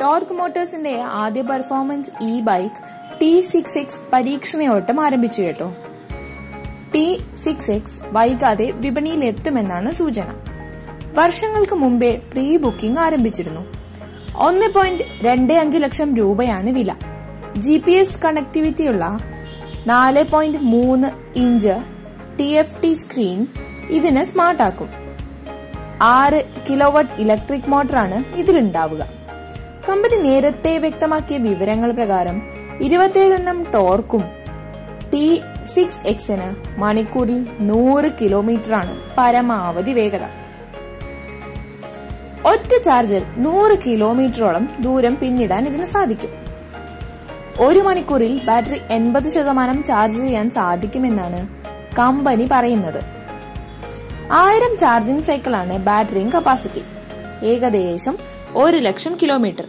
Torque മോട്ടോഴ്സിന്റെ ആദ്യ performance E bike T six X പരീക്ഷണയോട്ടം ആരംഭിച്ചു കേട്ടോ. ടി സിക്സ് എക്സ് വൈകാതെ വിപണിയിൽ എത്തുമെന്നാണ് സൂചന. വർഷങ്ങൾക്ക് മുമ്പേ പ്രീ ബുക്കിംഗ് ആരംഭിച്ചിരുന്നു. ഒന്ന് പോയിന്റ് രണ്ട് അഞ്ച് ലക്ഷം രൂപയാണ് വില. ജി പി എസ് കണക്ടിവിറ്റിയുള്ള നാല് പോയിന്റ് മൂന്ന് inch T F T screen ഇതിനെ സ്മാർട്ടാക്കും ആറ് കിലോവാട്ട് ഇലക്ട്രിക് മോട്ടറാണ് ഇതിലുണ്ടാവുക. കമ്പനി നേരത്തെ വ്യക്തമാക്കിയ വിവരങ്ങൾ പ്രകാരം ഇരുപത്തിയേഴെണ്ണം ടോർക്കും ടി സിക്സ് എക്സിന് മണിക്കൂറിൽ നൂറ് കിലോമീറ്ററാണ് പരമാവധി വേഗത. ഒറ്റ ചാർജിൽ നൂറ് കിലോമീറ്ററോളം ദൂരം പിന്നിടാൻ ഇതിന് സാധിക്കും. ഒരു മണിക്കൂറിൽ ബാറ്ററി എൺപത് ശതമാനം ചാർജ് ചെയ്യാൻ സാധിക്കുമെന്നാണ് കമ്പനി പറയുന്നത്. ആയിരം ചാർജിംഗ് സൈക്കിളാണ് ബാറ്ററിയും കപ്പാസിറ്റി ഏകദേശം ഒരു ലക്ഷം കിലോമീറ്റർ.